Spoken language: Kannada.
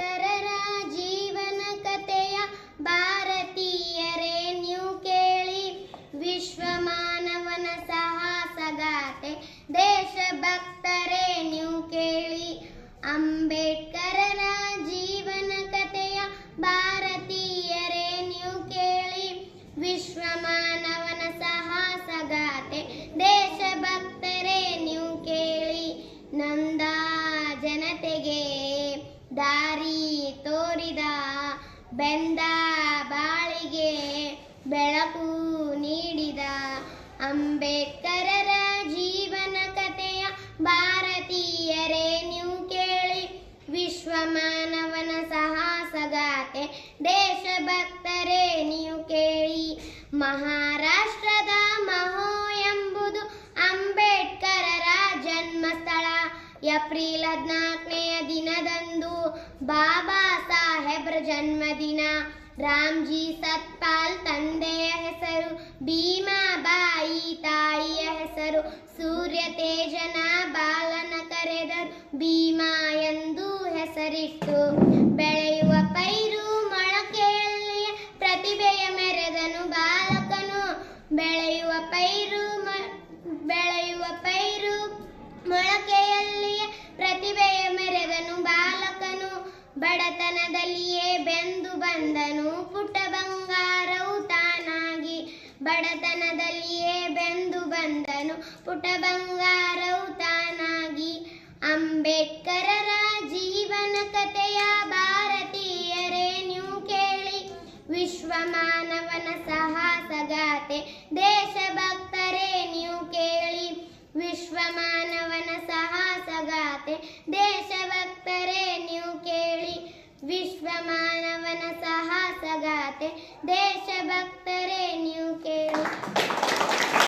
ಅಂಬೇಡ್ಕರರ ಜೀವನ ಕಥೆಯ ಭಾರತೀಯರೇ, ನೀವು ಕೇಳಿ. ವಿಶ್ವ ಮಾನವನ ದೇಶ ದೇಶಭಕ್ತರೇ, ನೀವು ಕೇಳಿ. ಅಂಬೇಡ್ಕರರ ಜೀವನ ಕಥೆಯ ಭಾರತೀಯರೇ, ನೀವು ಕೇಳಿ. ವಿಶ್ವ ಮಾನವನ ದೇಶ ದೇಶಭಕ್ತರೇ, ನೀವು ಕೇಳಿ. ನಂದಾ ಜನತೆಗೆ ತೋರಿದ ಬೆಂದ ಬಾಳಿಗೆ ಬೆಳಕು ನೀಡಿದ ಅಂಬೇಡ್ಕರರ ಜೀವನ ಕಥೆಯ ಭಾರತೀಯರೇ, ನೀವು ಕೇಳಿ. ವಿಶ್ವ ಮಾನವನ ಸಾಹಸಗಾತೆ ದೇಶಭಕ್ತರೇ, ನೀವು ಕೇಳಿ. ಮಹಾರಾಷ್ಟ್ರದ ಮಹೋ ಎಂಬುದು ಅಂಬೇಡ್ಕರರ ಜನ್ಮಸ್ಥಳ. ಏಪ್ರಿಲ್ ಹದಿನಾಲ್ಕನೆಯ ದಿನದಂದು ಬಾಬಾ ಸಾಹೇಬ್ರ ಜನ್ಮದಿನ. ರಾಮ್ಜಿ ಸತ್ಪಾಲ್ ತಂದೆಯ ಹೆಸರು, ಭೀಮಾಬಾಯಿ ತಾಯಿಯ ಹೆಸರು, ಸೂರ್ಯ ತೇಜನ ಬಾಲನ ಕರೆದರು, ಭೀಮಾ ಎಂದು ಹೆಸರಿಟ್ಟು. ಬೆಳೆಯುವ ಪೈರು ಮೊಳಕೆಯಲ್ಲಿ ಪ್ರತಿಭೆಯ ಮೆರೆದನು ಬಾಲಕನು. ಬೆಳೆಯುವ ಪೈರು ಬೆಳೆಯುವ ಪೈರು ಮೊಳಕೆಯಲ್ಲಿಯೇ ಬಡತನದಲ್ಲಿಯೇ ಬೆಂದು ಬಂದನು. ಪುಟ್ಟ ಬಂಗಾರವು ತಾನಾಗಿ ಬಡತನದಲ್ಲಿಯೇ ಬೆಂದು ಬಂದನು. ಪುಟ ಬಂಗಾರವು ತಾನಾಗಿ ಅಂಬೇಡ್ಕರರ ಜೀವನ ಕಥೆಯ ಭಾರತೀಯರೇ, ನೀವು ಕೇಳಿ. ವಿಶ್ವ ಮಾನವನ ಸಾಹಸಗಾತೆ ದೇಶಭಕ್ತರೇ, ನೀವು ಕೇಳಿ. ವಿಶ್ವ ಮಾನವನ ಸಾಹಸಗಾತೆ ದೇಶಭಕ್ತರೇ लगाते देश भक्त रेणु के